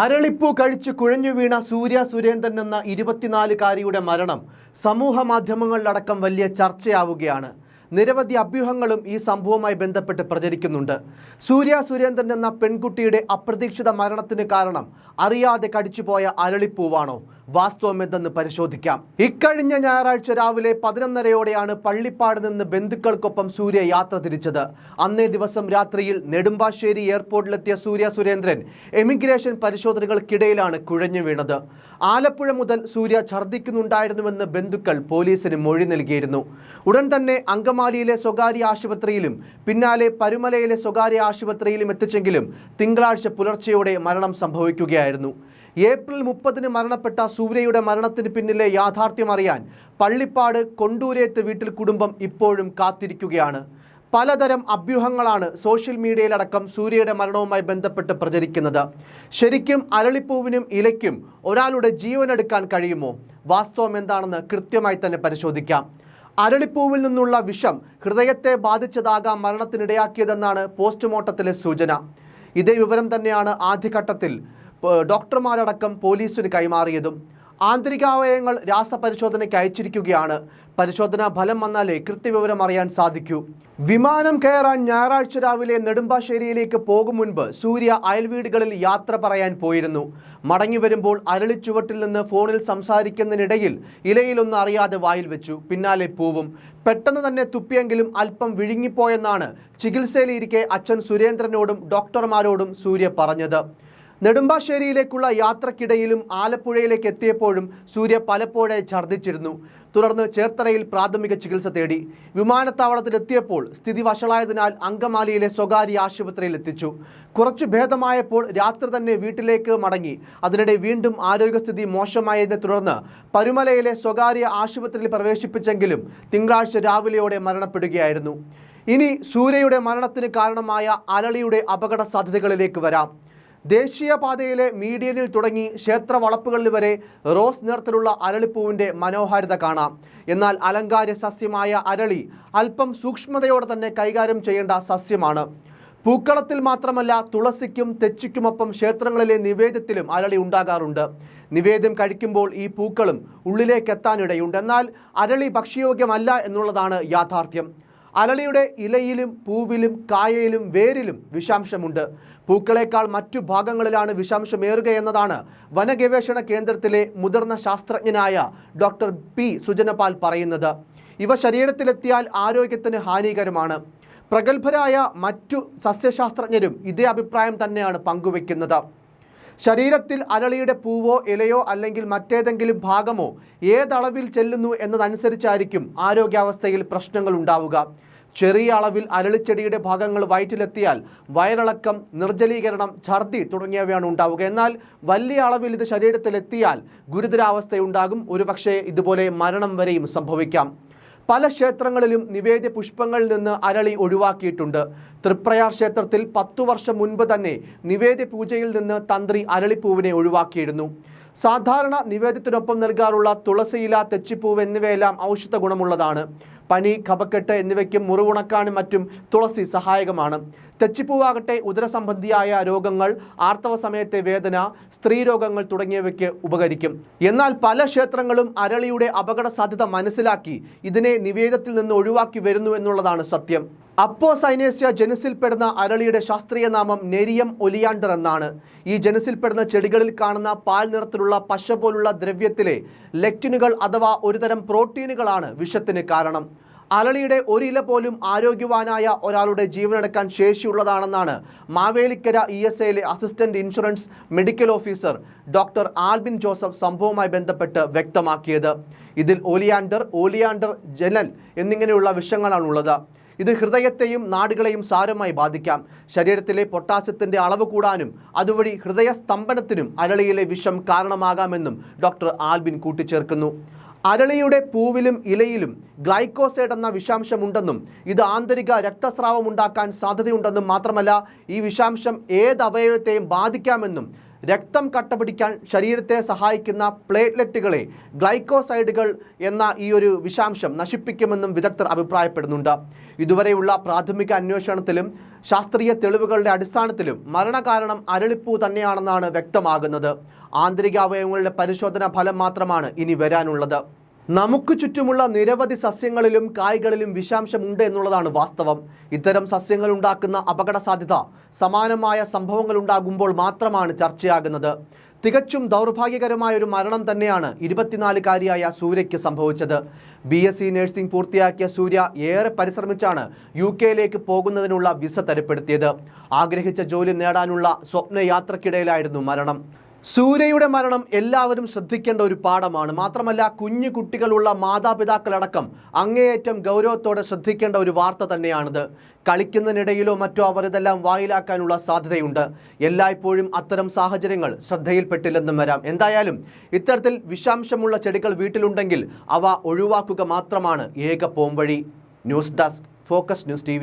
അരളിപ്പൂ കഴിച്ച് കുഴഞ്ഞു വീണ സൂര്യ സുരേന്ദ്രൻ എന്ന ഇരുപത്തിനാലുകാരിയുടെ മരണം സമൂഹ മാധ്യമങ്ങളിലടക്കം വലിയ ചർച്ചയാവുകയാണ്. നിരവധി അഭ്യൂഹങ്ങളും ഈ സംഭവവുമായി ബന്ധപ്പെട്ട് പ്രചരിക്കുന്നുണ്ട്. സൂര്യ സുരേന്ദ്രൻ എന്ന പെൺകുട്ടിയുടെ അപ്രതീക്ഷിത മരണത്തിന് കാരണം അറിയാതെ കടിച്ചുപോയ അരളിപ്പൂവാണോ? വാസ്തവം എന്തെന്ന് പരിശോധിക്കാം. ഇക്കഴിഞ്ഞ ഞായറാഴ്ച രാവിലെ പതിനൊന്നരയോടെയാണ് പള്ളിപ്പാട് നിന്ന് ബന്ധുക്കൾക്കൊപ്പം സൂര്യ യാത്ര തിരിച്ചത്. അന്നേ ദിവസം രാത്രിയിൽ നെടുമ്പാശ്ശേരി എയർപോർട്ടിലെത്തിയ സൂര്യ സുരേന്ദ്രൻ എമിഗ്രേഷൻ പരിശോധനകൾക്കിടയിലാണ് കുഴഞ്ഞു വീണത്. ആലപ്പുഴ മുതൽ സൂര്യ ഛർദ്ദിക്കുന്നുണ്ടായിരുന്നുവെന്ന് ബന്ധുക്കൾ പോലീസിന് മൊഴി നൽകിയിരുന്നു. ഉടൻ തന്നെ അങ്കമാലിയിലെ സ്വകാര്യ ആശുപത്രിയിലും പിന്നാലെ പരുമലയിലെ സ്വകാര്യ ആശുപത്രിയിലും എത്തിച്ചെങ്കിലും തിങ്കളാഴ്ച പുലർച്ചെയോടെ മരണം സംഭവിക്കുകയായിരുന്നു. ഏപ്രിൽ മുപ്പതിന് മരണപ്പെട്ട സൂര്യയുടെ മരണത്തിന് പിന്നിലെ യാഥാർത്ഥ്യം അറിയാൻ പള്ളിപ്പാട് കൊണ്ടൂരേത്ത് വീട്ടിൽ കുടുംബം ഇപ്പോഴും കാത്തിരിക്കുകയാണ്. പലതരം അഭ്യൂഹങ്ങളാണ് സോഷ്യൽ മീഡിയയിലടക്കം സൂര്യയുടെ മരണവുമായി ബന്ധപ്പെട്ട് പ്രചരിക്കുന്നത്. ശരിക്കും അരളിപ്പൂവിനും ഇലയ്ക്കും ഒരാളുടെ ജീവനെടുക്കാൻ കഴിയുമോ? വാസ്തവം എന്താണെന്ന് കൃത്യമായി തന്നെ പരിശോധിക്കാം. അരളിപ്പൂവിൽ നിന്നുള്ള വിഷം ഹൃദയത്തെ ബാധിച്ചതാകാം മരണത്തിനിടയാക്കിയതെന്നാണ് പോസ്റ്റ്മോർട്ടത്തിലെ സൂചന. ഇതേ വിവരം തന്നെയാണ് ആദ്യഘട്ടത്തിൽ ഡോക്ടർമാരടക്കം പോലീസിന് കൈമാറിയതും ആന്തരികാവയവങ്ങൾ രാസപരിശോധനയ്ക്ക് അയച്ചിരിക്കുകയാണ്. പരിശോധനാ ഫലം വന്നാലേ കൃത്യവിവരം അറിയാൻ സാധിക്കൂ. വിമാനം കയറാൻ ഞായറാഴ്ച രാവിലെ നെടുമ്പാശ്ശേരിയിലേക്ക് പോകും മുൻപ് സൂര്യ അയൽവീടുകളിൽ യാത്ര പറയാൻ പോയിരുന്നു. മടങ്ങി വരുമ്പോൾ അരളിച്ചുവട്ടിൽ നിന്ന് ഫോണിൽ സംസാരിക്കുന്നതിനിടയിൽ ഇലയിലൊന്നും അറിയാതെ വായിൽ വെച്ചു. പിന്നാലെ പൂവും. പെട്ടെന്ന് തന്നെ തുപ്പിയെങ്കിലും അല്പം വിഴുങ്ങിപ്പോയെന്നാണ് ചികിത്സയിലിരിക്കെ അച്ഛൻ സുരേന്ദ്രനോടും ഡോക്ടർമാരോടും സൂര്യ പറഞ്ഞത്. നെടുമ്പാശ്ശേരിയിലേക്കുള്ള യാത്രക്കിടയിലും ആലപ്പുഴയിലേക്ക് എത്തിയപ്പോഴും സൂര്യ പലപ്പോഴേ ഛർദ്ദിച്ചിരുന്നു. തുടർന്ന് ചേർത്തലയിൽ പ്രാഥമിക ചികിത്സ തേടി. വിമാനത്താവളത്തിലെത്തിയപ്പോൾ സ്ഥിതി വഷളായതിനാൽ അങ്കമാലിയിലെ സ്വകാര്യ ആശുപത്രിയിൽ എത്തിച്ചു. കുറച്ചു ഭേദമായപ്പോൾ രാത്രി തന്നെ വീട്ടിലേക്ക് മടങ്ങി. അതിനിടെ വീണ്ടും ആരോഗ്യസ്ഥിതി മോശമായതിനെ തുടർന്ന് പരുമലയിലെ സ്വകാര്യ ആശുപത്രിയിൽ പ്രവേശിപ്പിച്ചെങ്കിലും തിങ്കളാഴ്ച രാവിലെയോടെ മരണപ്പെടുകയായിരുന്നു. ഇനി സൂര്യയുടെ മരണത്തിന് കാരണമായ അലളിയുടെ അപകട സാധ്യതകളിലേക്ക് വരാം. ദേശീയപാതയിലെ മീഡിയനിൽ തുടങ്ങി ക്ഷേത്ര വളപ്പുകളിൽ വരെ റോസ് നിറത്തിലുള്ള അരളിപ്പൂവിന്റെ മനോഹാരിത കാണാം. എന്നാൽ അലങ്കാര സസ്യമായ അരളി അല്പം സൂക്ഷ്മതയോടെ തന്നെ കൈകാര്യം ചെയ്യേണ്ട സസ്യമാണ്. പൂക്കളത്തിൽ മാത്രമല്ല തുളസിക്കും തെച്ചിക്കുമൊപ്പം ക്ഷേത്രങ്ങളിലെ നിവേദ്യത്തിലും അരളി ഉണ്ടാകാറുണ്ട്. നിവേദ്യം കഴിക്കുമ്പോൾ ഈ പൂക്കളും ഉള്ളിലേക്ക് എത്താനിടയുണ്ട്. എന്നാൽ അരളി ഭക്ഷ്യയോഗ്യമല്ല എന്നുള്ളതാണ് യാഥാർത്ഥ്യം. അരളിയുടെ ഇലയിലും പൂവിലും കായയിലും വേരിലും വിഷാംശമുണ്ട്. പൂക്കളേക്കാൾ മറ്റു ഭാഗങ്ങളിലാണ് വിഷാംശമേറുക എന്നതാണ് വനഗവേഷണ കേന്ദ്രത്തിലെ മുതിർന്ന ശാസ്ത്രജ്ഞനായ ഡോക്ടർ പി. സുജനപാൽ പറയുന്നത്. ഇവ ശരീരത്തിലെത്തിയാൽ ആരോഗ്യത്തിന് ഹാനികരമാണ്. പ്രഗത്ഭരായ മറ്റു സസ്യശാസ്ത്രജ്ഞരും ഇതേ അഭിപ്രായം തന്നെയാണ് പങ്കുവെക്കുന്നത് ശരീരത്തിൽ അരളിയുടെ പൂവോ ഇലയോ അല്ലെങ്കിൽ മറ്റേതെങ്കിലും ഭാഗമോ ഏതളവിൽ ചെല്ലുന്നു എന്നതനുസരിച്ചായിരിക്കും ആരോഗ്യാവസ്ഥയിൽ പ്രശ്നങ്ങൾ ഉണ്ടാവുക. ചെറിയ അളവിൽ അരളിച്ചെടിയുടെ ഭാഗങ്ങൾ വയറ്റിലെത്തിയാൽ വയറിളക്കം നിർജലീകരണം ഛർദി തുടങ്ങിയവയാണ് ഉണ്ടാവുക. എന്നാൽ വലിയ അളവിൽ ഇത് ശരീരത്തിലെത്തിയാൽ ഗുരുതരാവസ്ഥയുണ്ടാകും. ഒരുപക്ഷെ ഇതുപോലെ മരണം വരെയും സംഭവിക്കാം. പല ക്ഷേത്രങ്ങളിലും നിവേദ്യ പുഷ്പങ്ങളിൽ നിന്ന് അരളി ഒഴിവാക്കിയിട്ടുണ്ട്. തൃപ്രയാർ ക്ഷേത്രത്തിൽ പത്തു വർഷം മുൻപ് തന്നെ നിവേദ്യ പൂജയിൽ നിന്ന് തന്ത്രി അരളിപ്പൂവിനെ ഒഴിവാക്കിയിരുന്നു. സാധാരണ നിവേദ്യത്തിനൊപ്പം നൽകാറുള്ള തുളസിയില തെച്ചിപ്പൂവ് എന്നിവയെല്ലാം ഔഷധ ഗുണമുള്ളതാണ്. പനി കപക്കെട്ട് എന്നിവയ്ക്കും മുറിവുണക്കാനും മറ്റും തുളസി സഹായകമാണ്. തെച്ചിപ്പൂവാകട്ടെ ഉദരസംബന്ധിയായ രോഗങ്ങൾ ആർത്തവ സമയത്തെ വേദന സ്ത്രീരോഗങ്ങൾ തുടങ്ങിയവയ്ക്ക് ഉപകരിക്കും. എന്നാൽ പല ക്ഷേത്രങ്ങളും അരളിയുടെ അപകട സാധ്യത മനസ്സിലാക്കി ഇതിനെ നിവേദത്തിൽ നിന്ന് ഒഴിവാക്കി വരുന്നു എന്നുള്ളതാണ് സത്യം. അപ്പോ സൈനേസ്യ ജനുസിൽപ്പെടുന്ന അരളിയുടെ ശാസ്ത്രീയ നാമം നെരിയം ഒലിയാണ്ടർ എന്നാണ്. ഈ ജനുസിൽപ്പെടുന്ന ചെടികളിൽ കാണുന്ന പാൽ നിറത്തിലുള്ള പശ പോലുള്ള ദ്രവ്യത്തിലെ ലെക്റ്റിനുകൾ അഥവാ ഒരുതരം പ്രോട്ടീനുകളാണ് വിഷത്തിന് കാരണം. അരളിയുടെ ഒരില പോലും ആരോഗ്യവാനായ ഒരാളുടെ ജീവനെടുക്കാൻ ശേഷിയുള്ളതാണെന്നാണ് മാവേലിക്കര ഇ എസ് എയിലെ assistant insurance medical officer doctor Albin Joseph സംഭവവുമായി ബന്ധപ്പെട്ട് വ്യക്തമാക്കിയത്. ഇതിൽ ഓലിയാണ്ടർ ഓലിയാണ്ടർ ജനൽ എന്നിങ്ങനെയുള്ള വിഷങ്ങളാണുള്ളത്. ഇത് ഹൃദയത്തെയും നാടുകളെയും സാരമായി ബാധിക്കാം. ശരീരത്തിലെ പൊട്ടാസ്യത്തിന്റെ അളവ് കൂടാനും അതുവഴി ഹൃദയ സ്തംഭനത്തിനും അരളിയിലെ വിഷം കാരണമാകാമെന്നും ഡോക്ടർ ആൽബിൻ കൂട്ടിച്ചേർക്കുന്നു. അരളിയുടെ പൂവിലും ഇലയിലും ഗ്ലൈക്കോസൈഡ് എന്ന വിഷാംശമുണ്ടെന്നും ഇത് ആന്തരിക രക്തസ്രാവം ഉണ്ടാക്കാൻ സാധ്യതയുണ്ടെന്നും മാത്രമല്ല ഈ വിഷാംശം ഏത് അവയവത്തെയും ബാധിക്കാമെന്നും രക്തം കട്ടപിടിക്കാൻ ശരീരത്തെ സഹായിക്കുന്ന പ്ലേറ്റ്ലെറ്റുകളെ ഗ്ലൈക്കോസൈഡുകൾ എന്ന ഈ ഒരു വിഷാംശം നശിപ്പിക്കുമെന്നും വിദഗ്ധർ അഭിപ്രായപ്പെടുന്നുണ്ട്. ഇതുവരെയുള്ള പ്രാഥമിക അന്വേഷണത്തിലും ശാസ്ത്രീയ തെളിവുകളുടെ അടിസ്ഥാനത്തിലും മരണകാരണം അരളിപ്പൂ തന്നെയാണെന്നാണ് വ്യക്തമാകുന്നത്. ആന്തരിക അവയവങ്ങളുടെ പരിശോധനാ ഫലം മാത്രമാണ് ഇനി വരാനുള്ളത്. നമുക്ക് ചുറ്റുമുള്ള നിരവധി സസ്യങ്ങളിലും കായ്കളിലും വിഷാംശമുണ്ട് എന്നുള്ളതാണ് വാസ്തവം. ഇത്തരം സസ്യങ്ങൾ ഉണ്ടാക്കുന്ന അപകട സാധ്യത സമാനമായ സംഭവങ്ങൾ ഉണ്ടാകുമ്പോൾ മാത്രമാണ് ചർച്ചയാകുന്നത്. തികച്ചും ദൗർഭാഗ്യകരമായ ഒരു മരണം തന്നെയാണ് ഇരുപത്തിനാലുകാരിയായ സൂര്യയ്ക്ക് സംഭവിച്ചത്. ബി എസ് സി നഴ്സിംഗ് പൂർത്തിയാക്കിയ സൂര്യ ഏറെ പരിശ്രമിച്ചാണ് യു കെയിലേക്ക് പോകുന്നതിനുള്ള വിസ തരപ്പെടുത്തിയത്. ആഗ്രഹിച്ച ജോലി നേടാനുള്ള സ്വപ്നയാത്രക്കിടയിലായിരുന്നു മരണം. സൂര്യയുടെ മരണം എല്ലാവരും ശ്രദ്ധിക്കേണ്ട ഒരു പാഠമാണ്. മാത്രമല്ല കുഞ്ഞു കുട്ടികളുള്ള മാതാപിതാക്കളടക്കം അങ്ങേയറ്റം ഗൗരവത്തോടെ ശ്രദ്ധിക്കേണ്ട ഒരു വാർത്ത തന്നെയാണിത്. കളിക്കുന്നതിനിടയിലോ മറ്റോ അവർ ഇതെല്ലാം വായിലാക്കാനുള്ള സാധ്യതയുണ്ട്. എല്ലായ്പ്പോഴും അത്തരം സാഹചര്യങ്ങൾ ശ്രദ്ധയിൽപ്പെട്ടില്ലെന്നും വരാം. എന്തായാലും ഇത്തരത്തിൽ വിഷാംശമുള്ള ചെടികൾ വീട്ടിലുണ്ടെങ്കിൽ അവ ഒഴിവാക്കുക മാത്രമാണ് ഏക പോംവഴി. News desk focus news T